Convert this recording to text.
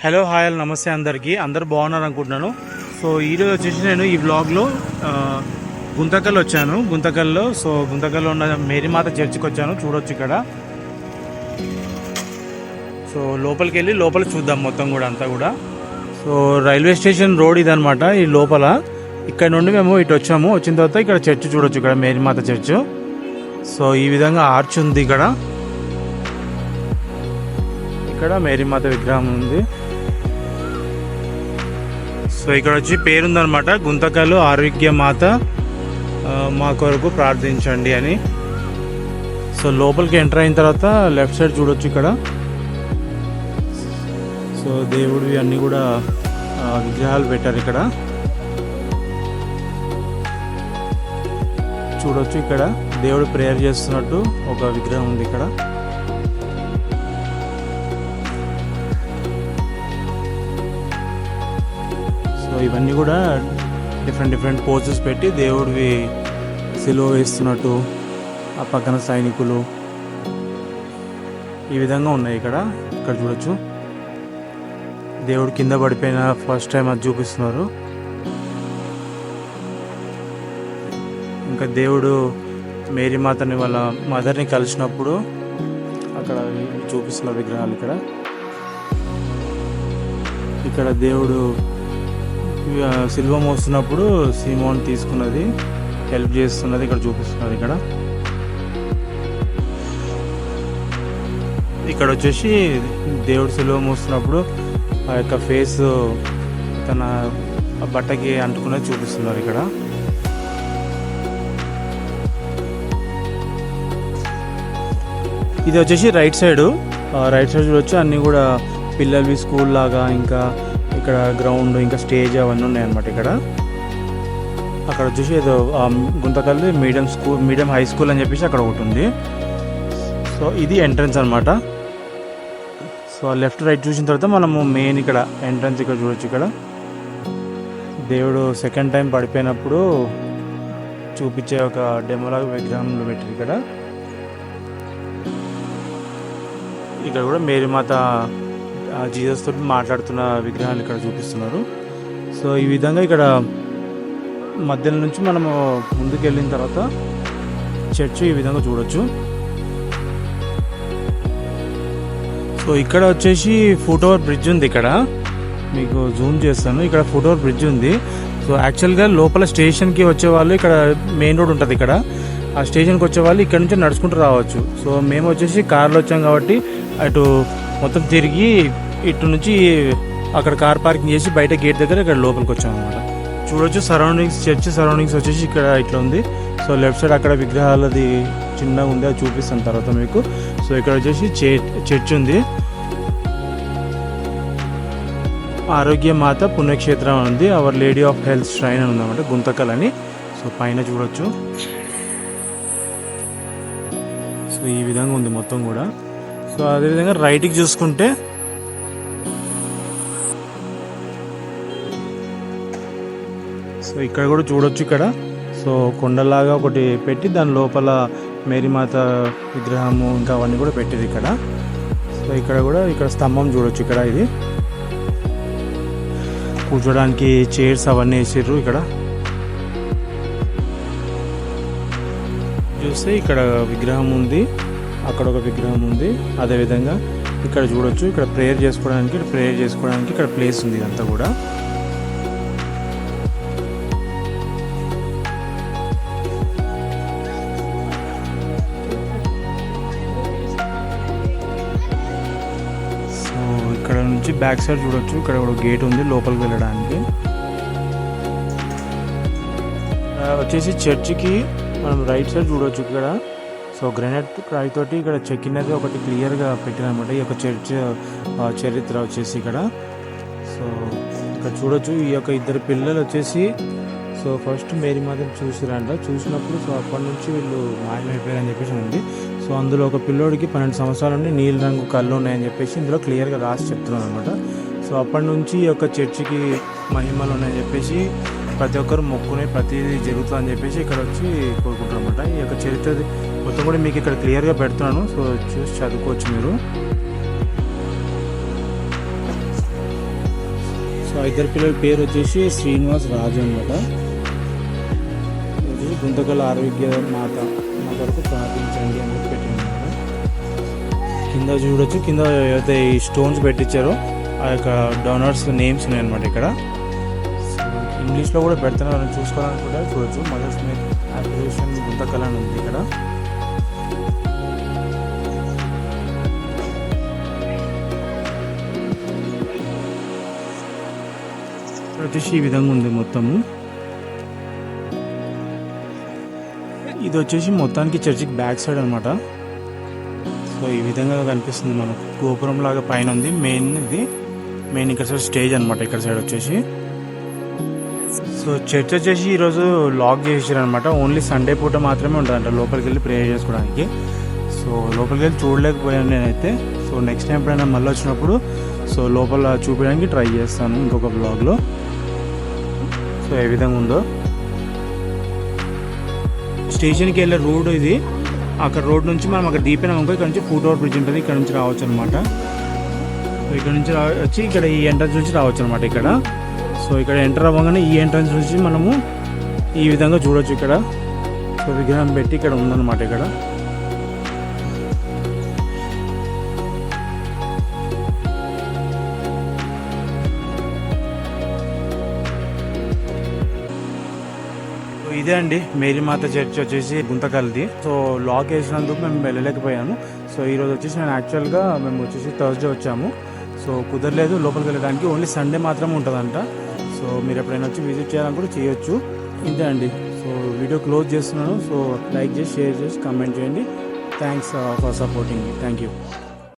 Hello hi నమస్తే అందరికీ. అందరు బాగున్నారు అనుకుంటున్నాను సో ఈరోజు వచ్చేసి నేను ఈ బ్లాగ్లో గుంతకల్ వచ్చాను. గుంతకల్లో సో గుంతకల్లో ఉన్న మేరీమాత చర్చికి వచ్చాను. చూడొచ్చు ఇక్కడ. సో లోపలికి వెళ్ళి లోపల చూద్దాం మొత్తం కూడా అంతా కూడా. సో రైల్వే స్టేషన్ రోడ్ ఇదనమాట ఈ లోపల. ఇక్కడ నుండి మేము ఇటు వచ్చాము. వచ్చిన తర్వాత ఇక్కడ చర్చ్ చూడొచ్చు ఇక్కడ మేరీమాత చర్చ్. సో ఈ విధంగా ఆర్చ్ ఉంది ఇక్కడ. ఇక్కడ మేరీమాత విగ్రహం ఉంది. సో ఇక్కడ వచ్చి పేరుందనమాట గుంతకలు ఆరోగ్య మాత మా కొరకు ప్రార్థించండి అని. సో లోపలికి ఎంటర్ అయిన తర్వాత లెఫ్ట్ సైడ్ చూడొచ్చు ఇక్కడ. సో దేవుడివి అన్నీ కూడా విగ్రహాలు పెట్టారు ఇక్కడ. చూడొచ్చు ఇక్కడ. దేవుడు ప్రేయర్ చేస్తున్నట్టు ఒక విగ్రహం ఉంది ఇక్కడ. సో ఇవన్నీ కూడా డిఫరెంట్ డిఫరెంట్ పోజెస్ పెట్టి దేవుడివి సిలువ వేస్తున్నట్టు ఆ పక్కన సైనికులు ఈ విధంగా ఉన్నాయి ఇక్కడ. ఇక్కడ చూడొచ్చు. దేవుడు కింద పడిపోయిన ఫస్ట్ టైం అది చూపిస్తున్నారు. ఇంకా దేవుడు మేరీ మాతని వాళ్ళ మదర్ని కలిసినప్పుడు అక్కడ చూపిస్తున్న విగ్రహాలు ఇక్కడ. ఇక్కడ దేవుడు సిల్వ మోస్తున్నప్పుడు సీమోన్ తీసుకున్నది హెల్ప్ చేస్తున్నది ఇక్కడ చూపిస్తున్నది ఇక్కడ. ఇక్కడ వచ్చేసి దేవుడు సిల్వ మోస్తున్నప్పుడు ఆ యొక్క ఫేస్ తన బట్టకి అంటుకున్నది చూపిస్తున్నారు ఇక్కడ. ఇది వచ్చేసి రైట్ సైడ్ రైట్ సైడ్ వచ్చి అన్నీ కూడా పిల్లలవి స్కూల్ లాగా ఇంకా ఇక్కడ గ్రౌండ్ ఇంకా స్టేజ్ అవన్నీ ఉన్నాయి ఇక్కడ. అక్కడ చూసి ఏదో గుంతకల్లి medium school medium high school అని చెప్పేసి అక్కడ ఒకటి ఉంది. సో ఇది ఎంట్రన్స్ అనమాట సో లెఫ్ట్ రైట్ చూసిన తర్వాత మనము మెయిన్ ఇక్కడ ఎంట్రన్స్ ఇక్కడ చూడొచ్చు ఇక్కడ. దేవుడు సెకండ్ టైం పడిపోయినప్పుడు చూపించే ఒక డెమోలాగ్ విగ్రహంలో పెట్టారు ఇక్కడ. ఇక్కడ కూడా మేరీ మాత జీసస్ తోటి మాట్లాడుతున్న విగ్రహాలు ఇక్కడ చూపిస్తున్నారు. సో ఈ విధంగా ఇక్కడ మధ్యలో నుంచి మనము ముందుకు వెళ్ళిన తర్వాత చర్చ్ ఈ విధంగా చూడొచ్చు. సో ఇక్కడ వచ్చేసి ఫుట్ ఓవర్ బ్రిడ్జ్ ఉంది ఇక్కడ. మీకు జూమ్ చేస్తాను. ఇక్కడ ఫుట్ ఓవర్ బ్రిడ్జ్ ఉంది. సో యాక్చువల్గా లోపల స్టేషన్కి వచ్చే వాళ్ళు ఇక్కడ మెయిన్ రోడ్ ఉంటుంది ఇక్కడ. ఆ స్టేషన్కి వచ్చే వాళ్ళు ఇక్కడ నుంచి నడుచుకుంటూ రావచ్చు. సో మేము వచ్చేసి కార్లో వచ్చాం కాబట్టి అటు మొత్తం తిరిగి ఇటు నుంచి అక్కడ కార్ పార్కింగ్ చేసి బయట గేట్ దగ్గర ఇక్కడ లోపలికి వచ్చాం అనమాట చూడొచ్చు సరౌండింగ్స్ చర్చ్ సరౌండింగ్స్ వచ్చేసి ఇక్కడ ఇట్లా ఉంది. సో లెఫ్ట్ సైడ్ అక్కడ విగ్రహాలది చిన్నగా ఉంది అది చూపిస్తాను తర్వాత మీకు. సో ఇక్కడ వచ్చేసి చర్చ్ ఉంది. ఆరోగ్య మాత పుణ్యక్షేత్రం అని ఉంది. Our lady of health shrine అని ఉందన్నమాట గుంతకల్ అని సో పైన చూడొచ్చు. సో ఈ విధంగా ఉంది మొత్తం కూడా. సో అదేవిధంగా రైట్కి చూసుకుంటే సో ఇక్కడ కూడా చూడొచ్చు ఇక్కడ. సో కొండలాగా ఒకటి పెట్టి దాని లోపల మేరీమాత విగ్రహము ఇంకా అవన్నీ కూడా పెట్టింది ఇక్కడ. సో ఇక్కడ కూడా ఇక్కడ స్తంభం చూడొచ్చు ఇక్కడ ఇది. కూర్చోడానికి చైర్స్ అవన్నీ వేసారు ఇక్కడ. చూస్తే ఇక్కడ విగ్రహం ఉంది. అక్కడ ఒక విగ్రహం ఉంది. అదేవిధంగా ఇక్కడ చూడొచ్చు ఇక్కడ ప్రేయర్ చేసుకోవడానికి ఇక్కడ ప్రేయర్ చేసుకోవడానికి ఇక్కడ ప్లేస్ ఉంది ఇదంతా కూడా. సో ఇక్కడ నుంచి బ్యాక్ సైడ్ చూడొచ్చు. ఇక్కడ ఒక గేట్ ఉంది లోపలికి వెళ్ళడానికి. Uh, వచ్చేసి చర్చికి మనం రైట్ సైడ్ చూడొచ్చు ఇక్కడ. సో గ్రెనైట్ రాయి తోటి ఇక్కడ చెక్కినది ఒకటి క్లియర్గా పెట్టినమాట ఈ యొక్క చర్చ్ చరిత్ర వచ్చేసి ఇక్కడ. సో ఇక్కడ చూడొచ్చు ఈ యొక్క ఇద్దరు పిల్లలు వచ్చేసి సో ఫస్ట్ మేరీ మాత్రం చూసిరంట. చూసినప్పుడు సో అప్పటి నుంచి వీళ్ళు మాయమైపోయారని చెప్పేసి ఉంది. సో అందులో ఒక పిల్లోడికి పన్నెండు సంవత్సరాల నుండి నీలి రంగు కళ్ళు ఉన్నాయని చెప్పేసి ఇందులో క్లియర్గా రాసి చెప్తున్నాను అనమాట సో అప్పటి నుంచి ఈ యొక్క చర్చికి మహిమలు ఉన్నాయని చెప్పేసి ప్రతి ఒక్కరు మొక్కునే ప్రతిదీ జరుగుతుందని చెప్పేసి ఇక్కడ వచ్చి కోరుకుంటారు అనమాట ఈ యొక్క చరిత్ర మొత్తం కూడా మీకు ఇక్కడ క్లియర్గా పెడుతున్నాను. సో చూసి చదువుకోవచ్చు మీరు. సో ఇద్దరు పిల్లల పేరు వచ్చేసి శ్రీనివాస్ రాజు అనమాట ఇది గుంతకల్ ఆరోగ్య మాత మా కొరకు ప్రార్థించండి అని పెట్టింది కింద చూడొచ్చు. కింద ఏదైతే ఈ స్టోన్స్ పెట్టించారో ఆ యొక్క డోనర్స్ నేమ్స్ ఉన్నాయన్నమాట ఇక్కడ. సో ఇంగ్లీష్లో కూడా పెడుతున్నారు. చూసుకోవాలనుకుంటే చూడొచ్చు. మదర్స్ మిల్క్ అప్లికేషన్ అని ఉంది ఇక్కడ. వచ్చేసి ఈ విధంగా ఉంది మొత్తము. ఇది వచ్చేసి మొత్తానికి చర్చికి బ్యాక్ సైడ్ అనమాట సో ఈ విధంగా కనిపిస్తుంది మనకు. గోపురం లాగా పైన ఉంది. మెయిన్ ఇది. మెయిన్ ఇక్కడ సైడ్ స్టేజ్ అనమాట ఇక్కడ సైడ్ వచ్చేసి. సో చర్చ్ వచ్చేసి ఈరోజు లాక్ చేసారు అనమాట ఓన్లీ సండే పూట మాత్రమే ఉంటుందంట లోపలికి వెళ్ళి ప్రేయర్ చేసుకోవడానికి. సో లోపలికి వెళ్ళి చూడలేకపోయాను నేనైతే. సో నెక్స్ట్ టైం ఎప్పుడైనా మళ్ళీ వచ్చినప్పుడు సో లోపల చూపించడానికి ట్రై చేస్తాను ఇంకొక బ్లాగ్లో సో ఏ విధంగా ఉందో. స్టేషన్కి వెళ్ళే రోడ్ ఇది. అక్కడ రోడ్ నుంచి మనం అక్కడ దీపినాం అనుకో ఇక్కడ నుంచి ఫూట్ ఓవర్ బ్రిడ్జ్ ఉంటుంది. ఇక్కడ నుంచి రావచ్చు అనమాట ఇక్కడ నుంచి వచ్చి ఇక్కడ ఈ ఎంట్రన్స్ నుంచి రావచ్చు అనమాట ఇక్కడ. సో ఇక్కడ ఎంటర్ అవ్వగానే ఈ ఎంట్రన్స్ నుంచి మనము ఈ విధంగా చూడొచ్చు ఇక్కడ. సో విగ్రహం పెట్టి ఇక్కడ ఉందన్నమాట ఇక్కడ. ఇదే అండి. మేరీమాత చర్చ్ వచ్చేసి గుంతకల్ది. సో లాక్ వేసినందుకు మేము వెళ్ళలేకపోయాము. సో ఈరోజు వచ్చేసి నేను యాక్చువల్గా మేము వచ్చేసి థర్స్డే వచ్చాము. సో కుదరలేదు లోపలికి వెళ్ళడానికి. ఓన్లీ సండే మాత్రమే ఉంటుందంట. సో మీరు ఎప్పుడైనా వచ్చి విజిట్ చేయాలనుకుంటే కూడా చేయొచ్చు. ఇంతే అండి. సో వీడియో క్లోజ్ చేస్తున్నాను. సో లైక్ చేసి షేర్ చేసి కమెంట్ చేయండి. Thanks for supporting thank you